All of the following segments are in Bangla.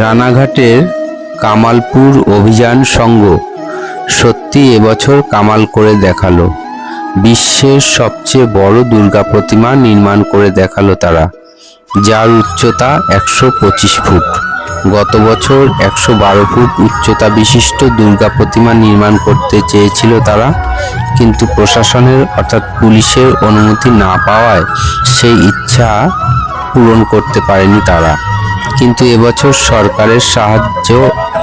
রানাঘাটের কামালপুর অভিযান সংঘ সত্যি এবছর কামাল করে দেখাল। বিশ্বের সবচেয়ে বড় দুর্গা প্রতিমা নির্মাণ করে দেখাল তারা। যার উচ্চতা একশো পঁচিশ ফুট। গত বছর একশো বারো ফুট উচ্চতা বিশিষ্ট দুর্গা প্রতিমা নির্মাণ করতে চেয়েছিল তারা, কিন্তু প্রশাসনের অর্থাৎ পুলিশের অনুমতি না পাওয়ায় সেই ইচ্ছা পূরণ করতে পারেনি তারা। কিন্তু এবছর সরকারের সাহায্য,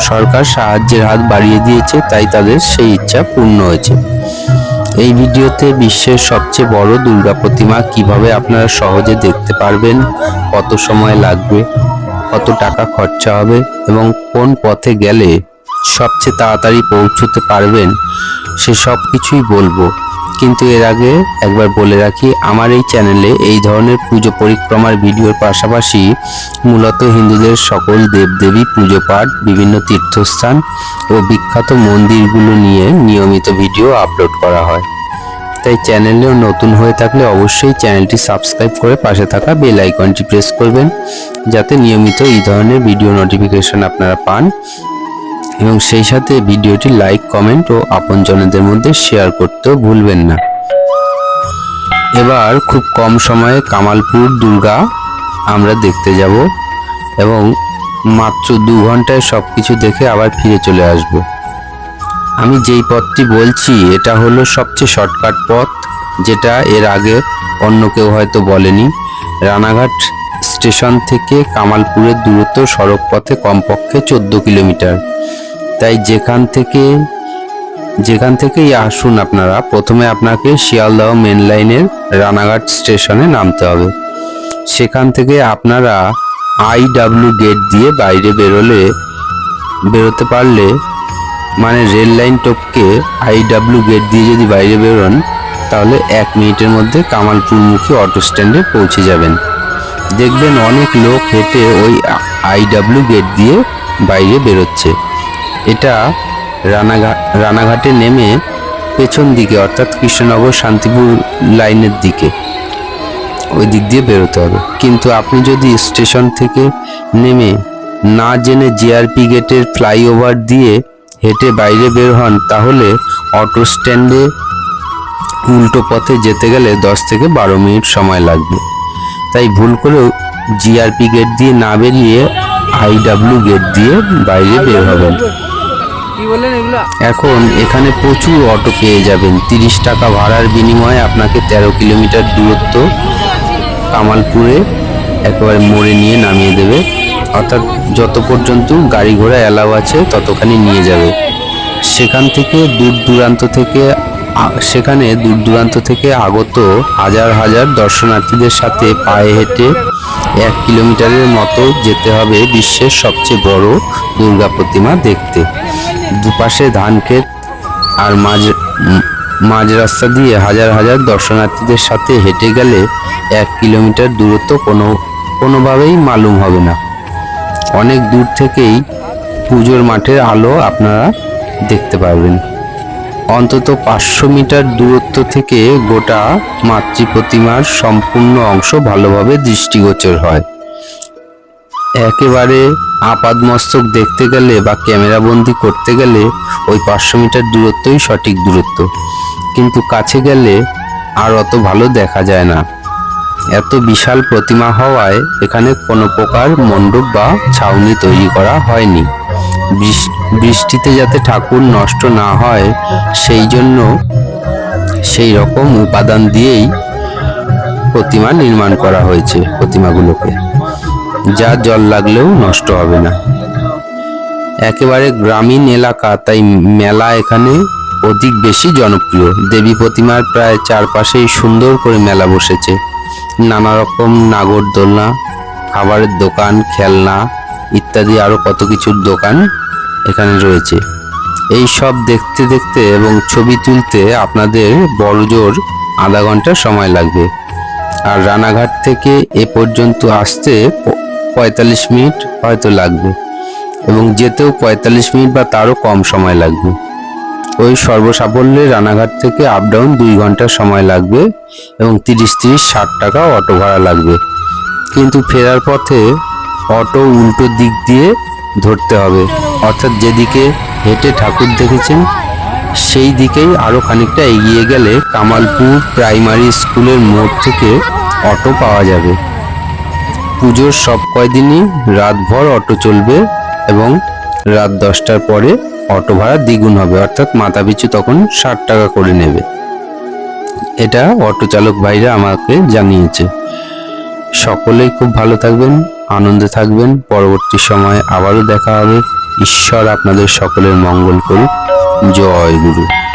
সরকার সাহায্যের হাত বাড়িয়ে দিয়েছে, তাই তাদের সেই ইচ্ছা পূর্ণ হয়েছে। এই ভিডিওতে বিশ্বের সবচেয়ে বড় দুর্গা প্রতিমা কীভাবে আপনারা সহজে দেখতে পারবেন, কত সময় লাগবে, কত টাকা খরচা হবে এবং কোন পথে গেলে সবচেয়ে তাড়াতাড়ি পৌঁছতে পারবেন, সে সব কিছুই বলব। কিন্তু এর আগে একবার বলে রাখি, আমার এই চ্যানেলে এই ধরনের পুজো পরিক্রমার ভিডিওর পাশাপাশি মূলত হিন্দুদের সকল দেবদেবী পুজো পাঠ, বিভিন্ন তীর্থস্থান ও বিখ্যাত মন্দিরগুলো নিয়ে নিয়মিত ভিডিও আপলোড করা হয়। তাই চ্যানেলেও নতুন হয়ে থাকলে অবশ্যই চ্যানেলটি সাবস্ক্রাইব করে পাশে থাকা বেল আইকনটি প্রেস করবেন, যাতে নিয়মিত এই ধরনের ভিডিও নোটিফিকেশন আপনারা পান। এবং সেই সাথে ভিডিওটি লাইক, কমেন্ট ও আপনজনদের মধ্যে শেয়ার করতেও ভুলবেন না। এবার খুব কম সময়ে কামালপুর দুর্গা আমরা দেখতে যাব এবং মাত্র দু ঘন্টায় সব কিছু দেখে আবার ফিরে চলে আসব। আমি যেই পথটি বলছি, এটা হলো সবচেয়ে শর্টকাট পথ, যেটা এর আগে অন্য কেউ হয়তো বলেনি। রানাঘাট স্টেশন থেকে কামালপুরের দূরত্ব সড়ক পথে কমপক্ষে চোদ্দ কিলোমিটার। তাই যেখান থেকে, যেখান থেকেই আসুন আপনারা, প্রথমে আপনাকে শিয়ালদহ মেন লাইনের রানাঘাট স্টেশনে নামতে হবে। সেখান থেকে আপনারা আই ডাব্লিউ গেট দিয়ে বাইরে বেরোলে, বেরোতে পারলে মানে রেল লাইন টপকে আই ডাব্লিউ গেট দিয়ে যদি বাইরে বেরোন, তাহলে এক মিনিটের মধ্যে কামালপুরমুখী অটো স্ট্যান্ডে পৌঁছে যাবেন। দেখবেন অনেক লোক হেঁটে ওই আই ডাব্লিউ গেট দিয়ে বাইরে বেরোচ্ছে। এটা রানাঘাট রানাঘাটে নেমে পেছন দিকে, অর্থাৎ কৃষ্ণনগর শান্তিপুর লাইনের দিকে। ওই দিক দিয়ে বেরোতে হবে। কিন্তু আপনি যদি স্টেশন থেকে নেমে না জেনে জিআরপি গেটের ফ্লাইওভার দিয়ে হেঁটে বাইরে বের হন, তাহলে অটো স্ট্যান্ডে উল্টো পথে যেতে গেলে দশ থেকে বারো মিনিট সময় লাগবে। তাই ভুল করেও জিআরপি গেট দিয়ে না বেরিয়ে আইডাব্লিউ গেট দিয়ে বাইরে বের হবেন। এখন এখানে প্রচুর অটো পেয়ে যাবেন। তিরিশ টাকা ভাড়ার বিনিময়ে আপনাকে তেরো কিলোমিটার দূরত্ব কামালপুরে একেবারে মোড়ে নিয়ে নামিয়ে দেবে। অর্থাৎ যত পর্যন্ত গাড়ি ঘোড়া অ্যালাউ আছে, ততখানি নিয়ে যাবে। সেখান থেকে দূর দূরান্ত থেকে সেখানে দূর দূরান্ত থেকে আগত হাজার হাজার দর্শনার্থীদের সাথে পায়ে হেঁটে এক কিলোমিটারের মতো যেতে হবে বিশ্বের সবচেয়ে বড় দুর্গা প্রতিমা দেখতে। দুপাশে ধান ক্ষেত আর মাঝ মাঝ রাস্তা দিয়ে হাজার হাজার দর্শনার্থীদের সাথে হেঁটে গেলে এক কিলোমিটার দূরত্ব কোনো, কোনোভাবেই মালুম হবে না। অনেক দূর থেকেই পুজোর মাঠের আলো আপনারা দেখতে পারবেন। অন্তত পাঁচশো মিটার দূরত্ব থেকে গোটা মাতৃ প্রতিমার সম্পূর্ণ অংশ ভালোভাবে দৃষ্টিগোচর হয়। একেবারে আপাদমস্তক দেখতে গেলে বা ক্যামেরা বন্দি করতে গেলে ওই পাঁচশো মিটার দূরত্বই সঠিক দূরত্ব। কিন্তু কাছে গেলে আর অত ভালো দেখা যায় না। এত বিশাল প্রতিমা হওয়ায় এখানে কোনো প্রকার মণ্ডপ বা ছাউনি তৈরি করা হয়নি। বৃষ্টিতে যাতে ঠাকুর নষ্ট না হয়, সেই জন্য সেই রকম উপাদান দিয়েই প্রতিমা নির্মাণ করা হয়েছে প্রতিমাগুলোকে। যা জল লাগলেও নষ্ট হবে না। একেবারে গ্রামীণ এলাকা, তাই মেলা এখানে অধিক বেশি জনপ্রিয়। দেবী প্রতিমার প্রায় চারপাশেই সুন্দর করে মেলা বসেছে। নানা রকম নাগরদোলনা, খাবারের দোকান, খেলনা ইত্যাদি আরও কত কিছুর দোকান এখানে রয়েছে। এই সব দেখতে দেখতে এবং ছবি তুলতে আপনাদের বড়জোর আধা ঘণ্টা সময় লাগবে। আর রানাঘাট থেকে এ পর্যন্ত আসতে পঁয়তাল্লিশ মিনিট হয়তো লাগবে এবং যেতেও পঁয়তাল্লিশ মিনিট বা তারও কম সময় লাগবে। ওই সর্বসাফল্যে রানাঘাট থেকে আপ ডাউন দুই ঘণ্টা সময় লাগবে এবং তিরিশ তিরিশ ষাট টাকা অটো ভাড়া লাগবে। কিন্তু ফেরার পথে অটো উল্টো দিক দিয়ে ধরতে হবে। অর্থাৎ যেদিকে হেঁটে ঠাকুর দেখেছেন, সেই দিকেই আরও খানিকটা এগিয়ে গেলে কামালপুর প্রাইমারি স্কুলের মোড় থেকে অটো পাওয়া যাবে। পুজোর সব কয়দিনই রাতভর অটো চলবে এবং রাত দশটার পরে অটো ভাড়া দ্বিগুণ হবে, অর্থাৎ মাথা পিছু তখন ষাট টাকা করে নেবে। এটা অটো চালক ভাইরা আমাকে জানিয়েছে। সকলেই খুব ভালো থাকবেন। আনন্দে থাকবেন। পরবর্তী সময়ে আবারও দেখা হবে। ঈশ্বর আপনাদের সকলের মঙ্গল করুক। জয় গুরু।